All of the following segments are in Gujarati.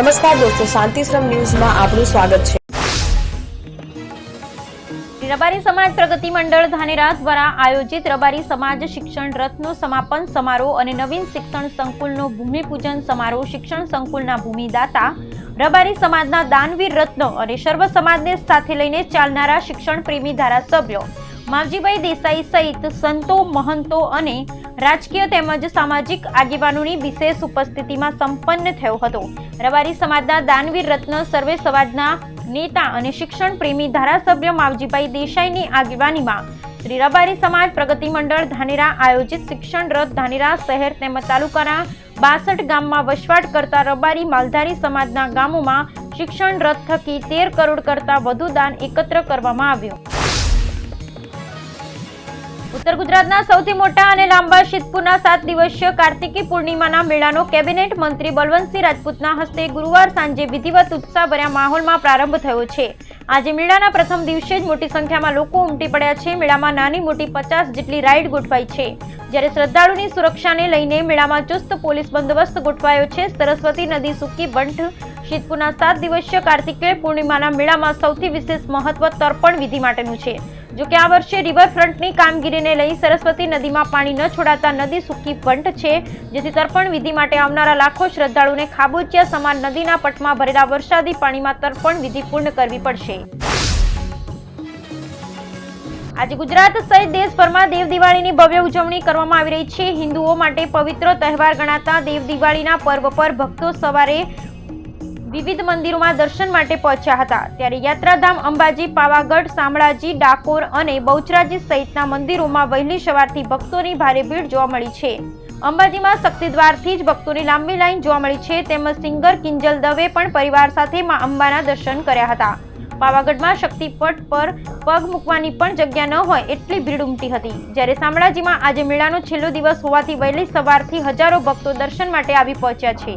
નમસ્કાર દોસ્તો, શાંતિશ્રમ ન્યૂઝમાં આપનું સ્વાગત છે. રબારી સમાજ પ્રગતિ મંડળ ધાનેરા દ્વારા આયોજિત રબારી સમાજ શિક્ષણ રથનો સમાપન સમારોહ અને નવીન શિક્ષણ સંકુલનો ભૂમિપૂજન સમારોહ શિક્ષણ સંકુલના ભૂમિદાતા રબારી સમાજના દાનવીર રત્ન અને સર્વ સમાજને સાથે લઈને ચાલનારા શિક્ષણ પ્રેમી ધારાસભ્યો માવજીભાઈ દેસાઈ સહિત સંતો, મહંતો અને રાજકીય તેમજ સામાજિક આગેવાનોની વિશેષ ઉપસ્થિતિમાં સંપન્ન થયો હતો. રબારી સમાજના દાનવીર રત્ન સર્વે સમાજના નેતા અને શિક્ષણ પ્રેમી ધારાસભ્ય માવજીભાઈ દેસાઈની આગેવાનીમાં શ્રી રબારી સમાજ પ્રગતિ મંડળ ધાનેરા આયોજિત શિક્ષણ રથ ધાનેરા શહેર તેમજ તાલુકાના બાસઠ ગામમાં વસવાટ કરતા રબારી માલધારી સમાજના ગામોમાં શિક્ષણ રથ થકી તેર કરોડ કરતાં વધુ દાન એકત્ર કરવામાં આવ્યું. ઉત્તર ગુજરાતના સૌથી મોટા અને લાંબા શીતપુરના સાત દિવસીય કાર્તિકી પૂર્ણિમાના મેળાનો કેબિનેટ મંત્રી બલવંતસિંહ રાજપૂતના હસ્તે ગુરુવાર સાંજે વિધિવત ઉત્સાહભર્યા માહોલમાં પ્રારંભ થયો છે. આજે મેળાના પ્રથમ દિવસે જ મોટી સંખ્યામાં લોકો ઉમટી પડ્યા છે. મેળામાં નાની મોટી પચાસ જેટલી રાઇડ ગોઠવાઈ છે. જ્યારે શ્રદ્ધાળુની સુરક્ષાને લઈને મેળામાં ચુસ્ત પોલીસ બંદોબસ્ત ગોઠવાયો છે. સરસ્વતી નદી સૂકી બંઠ શીતપુરના સાત દિવસીય કાર્તિકેય પૂર્ણિમાના મેળામાં સૌથી વિશેષ મહત્વ તર્પણ વિધિ માટેનું છે. જો કે આ વર્ષે રિવરફ્રન્ટની કામગીરીને લઈ સરસ્વતી નદીમાં પાણી ન છોડાતા નદી સૂકી પંટ છે, જેથી તર્પણ વિધિ માટે આવનારા લાખો શ્રદ્ધાળુને ખાબોચિયા સમાન નદીના પટમાં ભરેલા વરસાદી પાણીમાં તર્પણ વિધિ પૂર્ણ કરવી પડશે. આજે ગુજરાત સહિત દેશભરમાં દેવ દિવાળીની ભવ્ય ઉજવણી કરવામાં આવી રહી છે. હિન્દુઓ માટે પવિત્ર તહેવાર ગણાતા દેવ દિવાળીના પર્વ પર ભક્તો સવારે વિવિધ મંદિરોમાં દર્શન માટે પહોંચ્યા હતા. ત્યારે યાત્રાધામ અંબાજી, પાવાગઢ, શામળાજી, ડાકોર અને બહુચરાજી સહિતના મંદિરોમાં વહેલી સવારથી ભક્તોની ભારે ભીડ જોવા મળી છે. અંબાજીમાં શક્તિદ્વારથી જ ભક્તોની લાંબી લાઈન જોવા મળી છે. તેમજ સિંગર કિંજલ દવે પણ પરિવાર સાથે માં અંબાના દર્શન કર્યા હતા. પાવાગઢમાં શક્તિપટ પર પગ મૂકવાની પણ જગ્યા ન હોય એટલી ભીડ ઉમટી હતી. જ્યારે શામળાજીમાં આજે મેળાનો છેલ્લો દિવસ હોવાથી વહેલી સવારથી હજારો ભક્તો દર્શન માટે આવી પહોંચ્યા છે.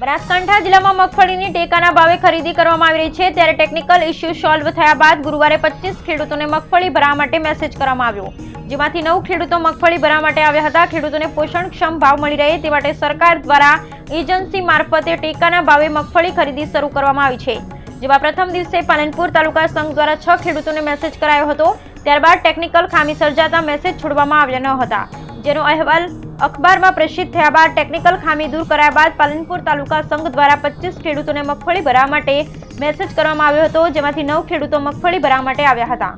બનાસકાંઠા જિલ્લામાં મગફળીની ટેકાના ભાવે ખરીદી કરવામાં આવી રહી છે. ત્યારે ટેકનિકલ ઇસ્યુ સોલ્વ થયા બાદ ગુરુવારે પચીસ ખેડૂતોને મગફળી ભરવા માટે મેસેજ કરવામાં આવ્યો. જેમાંથી નવ ખેડૂતો મગફળી ભરવા માટે આવ્યા હતા. ખેડૂતોને પોષણક્ષમ ભાવ મળી રહે તે માટે સરકાર દ્વારા એજન્સી મારફતે ટેકાના ભાવે મગફળી ખરીદી શરૂ કરવામાં આવી છે. જેમાં પ્રથમ દિવસે પાલનપુર તાલુકા સંઘ દ્વારા છ ખેડૂતોને મેસેજ કરાયો હતો. ત્યારબાદ ટેકનિકલ ખામી સર્જાતા મેસેજ છોડવામાં આવ્યા ન હતા. જેનો અહેવાલ અખબારમાં પ્રસિદ્ધ થયા બાદ ટેકનિકલ ખામી દૂર કરાયા બાદ પાલનપુર તાલુકા સંઘ દ્વારા પચીસ ખેડૂતોને મગફળી ભરવા માટે મેસેજ કરવામાં આવ્યો હતો, જેમાંથી નવ ખેડૂતો મગફળી ભરવા માટે આવ્યા હતા.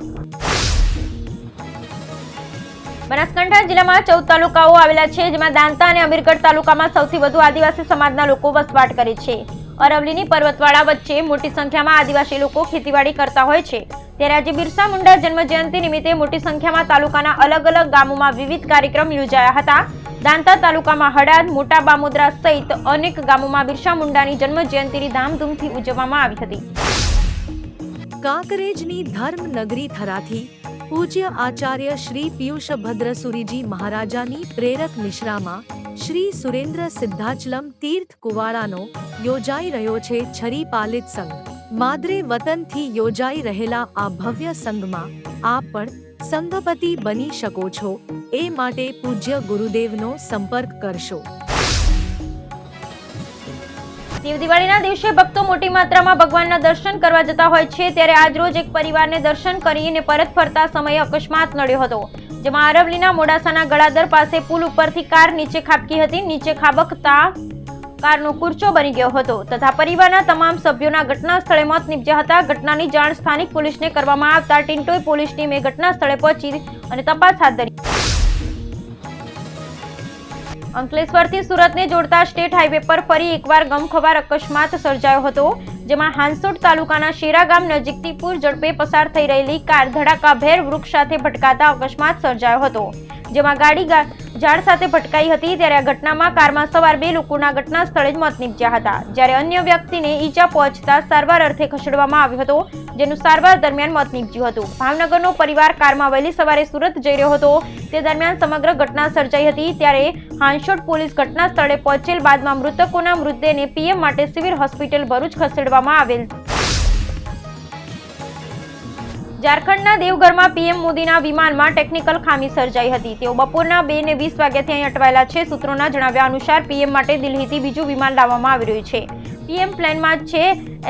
બનાસકાંઠા જિલ્લામાં ચૌદ તાલુકાઓ આવેલા છે, જેમાં દાંતા અને અમીરગઢ તાલુકામાં સૌથી વધુ આદિવાસી સમાજના લોકો વસવાટ કરે છે. અરવલ્લીની પર્વતવાળા વચ્ચે મોટી સંખ્યામાં આદિવાસી લોકો ખેતીવાડી કરતા હોય છે. ત્યારે આજે બિરસા મુંડા જન્મજયંતિ નિમિત્તે મોટી સંખ્યામાં તાલુકાના અલગ અલગ ગામોમાં વિવિધ કાર્યક્રમ યોજાયા હતા. દાંતા તાલુકામાં હડાદ, મોટા બામોદરા સહિત અનેક ગામોમાં બિરસા મુંડાની જન્મજયંતિની ધામધૂમથી ઉજવવામાં આવી હતી. કાંકરેજની ધર્મનગરી થરાથી પૂજ્ય આચાર્ય શ્રી પિયુષ ભદ્રસુરીજી મહારાજાની પ્રેરક નિશ્રામાં શ્રી સુરેન્દ્ર સિદ્ધાચલમ તીર્થ કુવાળાનો યોજાઈ રહ્યો છે છરી પાલિત સંઘ. માદરે વતનથી યોજાઈ રહેલા આ ભવ્ય સંઘમાં આપ પણ સંઘપતિ બની શકો છો. એ માટે પૂજ્ય ગુરુદેવનો સંપર્ક કરશો. દેવ દિવાળીના દિવસે ભક્તો મોટી માત્રામાં ભગવાનના દર્શન કરવા જતા હોય છે, ત્યારે આજરોજ એક પરિવારને દર્શન કરીને પરત ફરતા સમયે અકસ્માત નડ્યો હતો. જેમાં અરવલીના મોડાસાના ગળાદર પાસે પુલ ઉપરથી કાર નીચે ખાબકી હતી. નીચે ખાબકતા કારનો કુર્ચો બની ગયો હતો. તથા પરિવારના તમામ સભ્યોના ઘટના સ્થળે મોત નીપજ્યા હતા. ઘટનાની જાણ સ્થાનિક પોલીસને કરવામાં આવતા ટિન્ટોઈ પોલીસ ટીમે ઘટના સ્થળે પહોંચી અને તપાસ હાથ ધરી. અંકલેશ્વરથી સુરતને જોડતા સ્ટેટ હાઈવે પર ફરી એકવાર ગમખવાર અકસ્માત સર્જાયો હતો, જેમાં હાંસોટ તાલુકાના શેરા ગામ નજીકથી પૂર ઝડપે પસાર થઈ રહેલી કાર ધડાકાભેર વૃક્ષ સાથે ભટકાતા અકસ્માત સર્જાયો હતો, જેમાં ગાડી ઝાડ સાથે ભટકાઈ હતી ત્યારે આ ઘટનામાં કારમાં સવાર બે લોકોના ઘટના સ્થળે જ મોત નીપજ્યા હતા. જ્યારે અન્ય વ્યક્તિને ઈજા પહોંચતા સારવાર અર્થે ખસેડવામાં આવ્યો હતો, જેનું સારવાર દરમિયાન મોત નીપજ્યું હતું. ભાવનગરનો પરિવાર કારમાં વહેલી સવારે સુરત જઈ રહ્યો હતો. તે દરમિયાન સમગ્ર ઘટના સર્જાઈ હતી, ત્યારે હાંસોટ પોલીસ ઘટના સ્થળે પહોંચેલ બાદમાં મૃતકોના મૃતદેહને પીએમ માટે સિવિલ હોસ્પિટલ ભરૂચ ખસેડવામાં આવેલ ઝારખંડના દેવઘરમાં પીએમ મોદીના વિમાનમાં ટેકનિકલ ખામી સર્જાઈ હતી. તેઓ બપોરના બે ને વીસ વાગ્યાથી અહીં અટવાયેલા છે. સૂત્રોના જણાવ્યા અનુસાર પીએમ માટે દિલ્હીથી બીજું વિમાન લાવવામાં આવી રહ્યું છે. પીએમ પ્લેનમાં છે.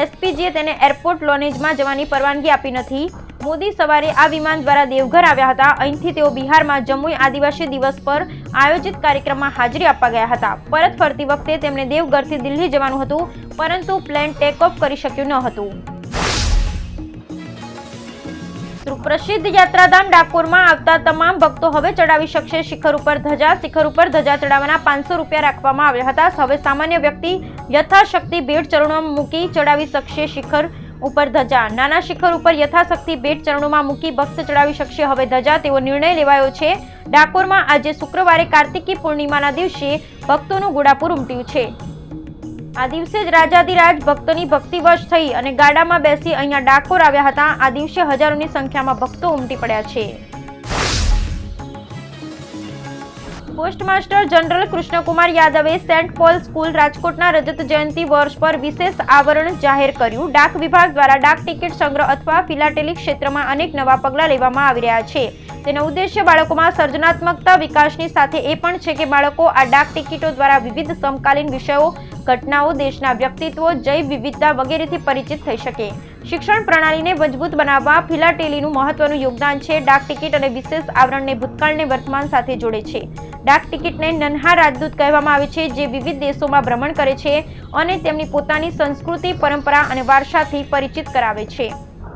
એસપીજીએ તેને એરપોર્ટ લોનેજમાં જવાની પરવાનગી આપી નથી. મોદી સવારે આ વિમાન દ્વારા દેવઘર આવ્યા હતા. અહીંથી તેઓ બિહારમાં જમ્મુ આદિવાસી દિવસ પર આયોજિત કાર્યક્રમમાં હાજરી આપવા ગયા હતા. પરત ફરતી વખતે તેમણે દેવઘરથી દિલ્હી જવાનું હતું, પરંતુ પ્લેન ટેક ઓફ કરી શક્યું ન હતું. સુપ્રસિદ્ધ યાત્રાધામ ડાકોરમાં આવતા તમામ ભક્તો હવે ચડાવી શકશે શિખર ઉપર ધજા. શિખર ઉપર ધજા ચડાવવાના પાંચસો રૂપિયા રાખવામાં આવ્યા હતા. હવે સામાન્ય વ્યક્તિ યથાશક્તિ ભેટ ચરણોમાં મૂકી ચડાવી શકશે શિખર ઉપર ધજા. નાના શિખર ઉપર યથાશક્તિ ભેટ ચરણોમાં મૂકી ભક્ત ચડાવી શકશે. હવે ધજા તેવો નિર્ણય લેવાયો છે. ડાકોરમાં આજે શુક્રવારે કાર્તિકી પૂર્ણિમાના દિવસે ભક્તોનું ગોડાપુર ઉમટ્યું છે. આ દિવસે જ રાજાધિરાજ ભક્તોની ભક્તિવશ થઈ અને ગાડામાં બેસી અહીંયા ડાકોર આવ્યા હતા. આ દિવસે હજારોની સંખ્યામાં ભક્તો ઉમટી પડ્યા છે. પોસ્ટમાસ્ટર જનરલ કૃષ્ણકુમાર યાદવે સેન્ટ પોલ સ્કૂલ રાજકોટના રજત જયંતિ વર્ષ પર વિશેષ આવરણ જાહેર કર્યું. ડાક વિભાગ દ્વારા ડાક ટિકિટ સંગ્રહ અથવા ફિલાટેલિક ક્ષેત્રમાં અનેક નવા પગલાં લેવામાં આવી રહ્યા છે. તેનો ઉદ્દેશ્ય બાળકોમાં સર્જનાત્મકતા વિકાસની સાથે એ પણ છે કે બાળકો આ ડાક ટિકિટો દ્વારા વિવિધ સમકાલીન વિષયો, ઘટનાઓ, દેશના વ્યક્તિત્વો, જૈવ વિવિધતા વગેરેથી પરિચિત થઈ શકે. શિક્ષણ પ્રણાલીને મજબૂત બનાવવા ફિલાટેલીનું મહત્વનું યોગદાન છે. ડાક ટિકિટ અને વિશેષ આવરણને ભૂતકાળને વર્તમાન સાથે જોડે છે. ડાક ટિકિટને નન્હા રાજદૂત કહેવામાં આવે છે, જે વિવિધ દેશોમાં ભ્રમણ કરે છે અને તેમની પોતાની સંસ્કૃતિ, પરંપરા અને વારસાથી પરિચિત કરાવે છે.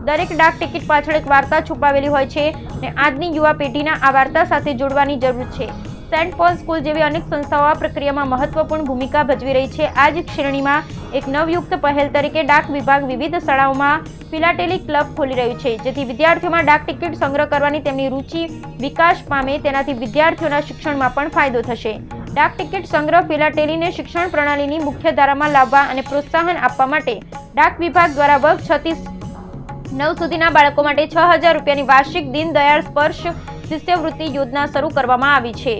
દરેક ડાક ટિકિટ પાછળ એક વાર્તા છુપાવેલી હોય છે અને આજની યુવા પેઢીના આ વાર્તા સાથે જોડવાની જરૂર છે. સેન્ટ પોલ સ્કૂલ જેવી અનેક સંસ્થાઓ આ પ્રક્રિયામાં મહત્વપૂર્ણ ભૂમિકા ભજવી રહી છે. આ જ શ્રેણીમાં એક નવયુક્ત પહેલ તરીકે ડાક વિભાગ વિવિધ શાળાઓમાં ફિલાટેલી ક્લબ ખોલી રહ્યું છે, જેથી વિદ્યાર્થીઓમાં ડાક ટિકિટ સંગ્રહ કરવાની તેમની રુચિ વિકાસ પામે તેનાથી વિદ્યાર્થીઓના શિક્ષણમાં પણ ફાયદો થશે. ડાક ટિકિટ સંગ્રહ ફિલાટેલીને શિક્ષણ પ્રણાલીની મુખ્ય ધારામાં લાવવા અને પ્રોત્સાહન આપવા માટે ડાક વિભાગ દ્વારા વર્ગ છત્રીસ નવ સુધીના બાળકો માટે છ હજાર રૂપિયાની વાર્ષિક દીનદયાળ સ્પર્શ શિષ્યવૃત્તિ યોજના શરૂ કરવામાં આવી છે.